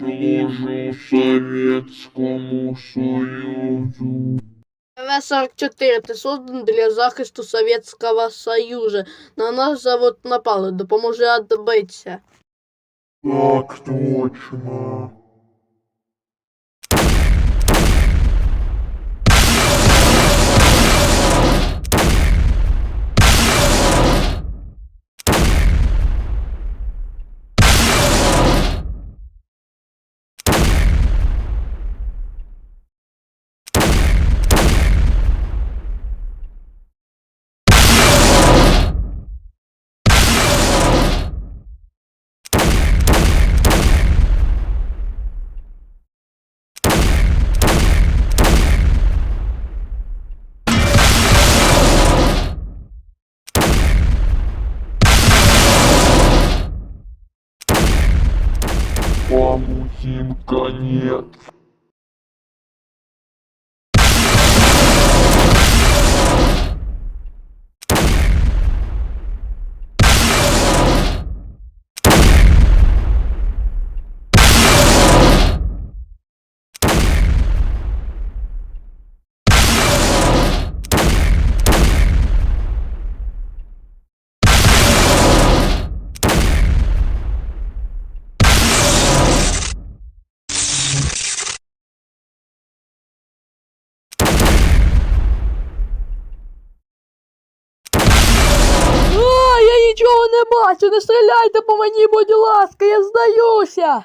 служу Советскому Союзу. ВС-44, ти создан для захисту Совєтського Союзу. На нас завод напали, допоможи відбитися. Так точно. Вам конец. Нічого не бачу, не стріляйте по мені, будь ласка, я здаюся.